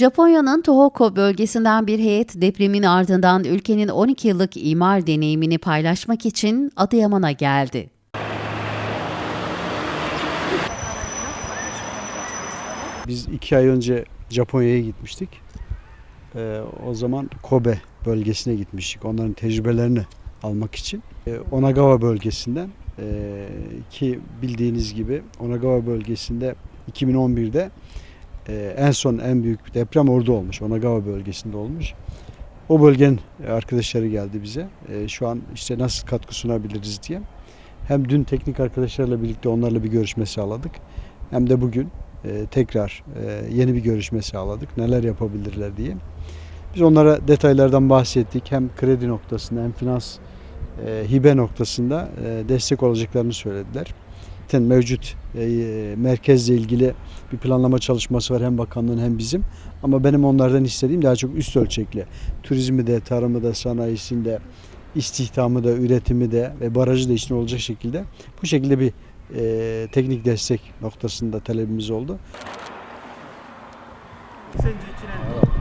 Japonya'nın Tohoku bölgesinden bir heyet depremin ardından ülkenin 12 yıllık imar deneyimini paylaşmak için Adıyaman'a geldi. Biz iki ay önce Japonya'ya gitmiştik. Ee, o zaman Kobe bölgesine gitmiştik. Onların tecrübelerini almak için. Ee, Onagawa bölgesinden e, ki bildiğiniz gibi Onagawa bölgesinde 2011'de e, en son en büyük deprem orada olmuş. Onagawa bölgesinde olmuş. O bölgenin arkadaşları geldi bize. E, şu an işte nasıl katkı sunabiliriz diye. Hem dün teknik arkadaşlarla birlikte onlarla bir görüşme sağladık. Hem de bugün e, tekrar e, yeni bir görüşme sağladık. Neler yapabilirler diye. Biz onlara detaylardan bahsettik. Hem kredi noktasında hem finans e, hibe noktasında e, destek olacaklarını söylediler. Zaten mevcut e, merkezle ilgili bir planlama çalışması var hem bakanlığın hem bizim. Ama benim onlardan istediğim daha çok üst ölçekli. Turizmi de, tarımı da, sanayisinde, istihdamı da, üretimi de ve barajı da için olacak şekilde bu şekilde bir e, teknik destek noktasında talebimiz oldu. Sence için en